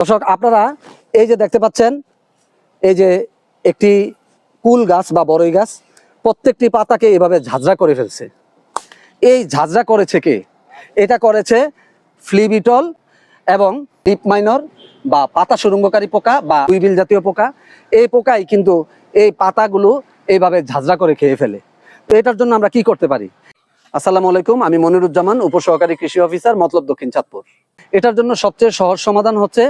দর্শক, আপনারা এই যে দেখতে পাচ্ছেন, এই যে একটি কুল গাছ বা বড়ই গাছ, প্রত্যেকটি পাতাকে এভাবে ঝাঁঝরা করে ফেলছে। এই ঝাঁঝরা করেছে কে? এটা করেছে ফ্লিবিটল এবং ডিপ মাইনর বা পাতা সুরঙ্গকারী পোকা বা উইবিল জাতীয় পোকা। এই পোকাই কিন্তু এই পাতাগুলো এইভাবে ঝাঁঝরা করে খেয়ে ফেলে। তো এটার জন্য আমরা কি করতে পারি? আসসালামু আলাইকুম, আমি মনিরুজ্জামান, উপসহকারী কৃষি অফিসার, মতলব দক্ষিণ চাঁদপুর। এটার জন্য সবচেয়ে সহজ সমাধান হচ্ছে,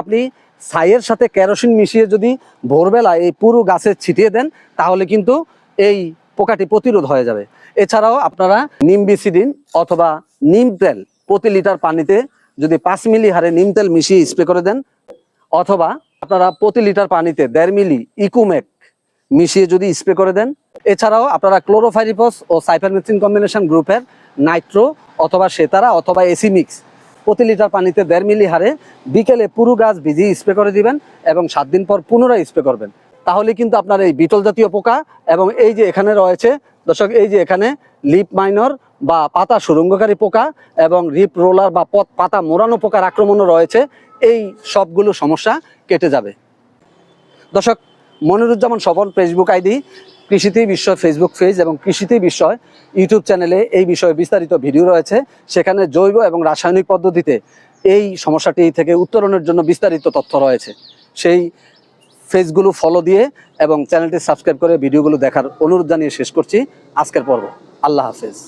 আপনি ছাইয়ের সাথে কেরোসিন মিশিয়ে যদি ভোরবেলা এই পুরো গাছে ছিটিয়ে দেন, তাহলে কিন্তু এই পোকাটি প্রতিরোধ হয়ে যাবে। এছাড়াও আপনারা নিম বিসিডিন অথবা নিম তেল প্রতি লিটার পানিতে যদি পাঁচ মিলি হারে নিম তেল মিশিয়ে স্প্রে করে দেন, অথবা আপনারা প্রতি লিটার পানিতে দেড় মিলি ইকুমেক মিশিয়ে যদি স্প্রে করে দেন, এছাড়াও আপনারা ক্লোরোফাইরিপস ও সাইফারমেথিন কম্বিনেশন গ্রুপের নাইট্রো অথবা সেতারা অথবা এসি মিক্স প্রতি লিটার পানিতে দেড় মিলি হারে বিকেলে পুরো গাছ ভিজিয়ে স্প্রে করে দিবেন এবং সাত দিন পর পুনরায় স্প্রে করবেন। তাহলে কিন্তু আপনার এই বিটল জাতীয় পোকা এবং এই যে এখানে রয়েছে, দর্শক, এই যে এখানে লিপ মাইনর বা পাতা সুরঙ্গকারী পোকা এবং রিপ রোলার বা পথ পাতা মোড়ানো পোকার আক্রমণও রয়েছে, এই সবগুলো সমস্যা কেটে যাবে। দর্শক মনিরুজ্জামান সফল ফেসবুক আইডি কৃষিতেই বিষয় ফেসবুক পেজ এবং কৃষিতেই বিষয় ইউটিউব চ্যানেলে এই বিষয়ে বিস্তারিত ভিডিও রয়েছে। সেখানে জৈব এবং রাসায়নিক পদ্ধতিতে এই সমস্যাটি থেকে উত্তরণের জন্য বিস্তারিত তথ্য রয়েছে। সেই ফেজগুলো ফলো দিয়ে এবং চ্যানেলটি সাবস্ক্রাইব করে ভিডিওগুলো দেখার অনুরোধ জানিয়ে শেষ করছি। আজকের পর্ব। আল্লাহ হাফেজ।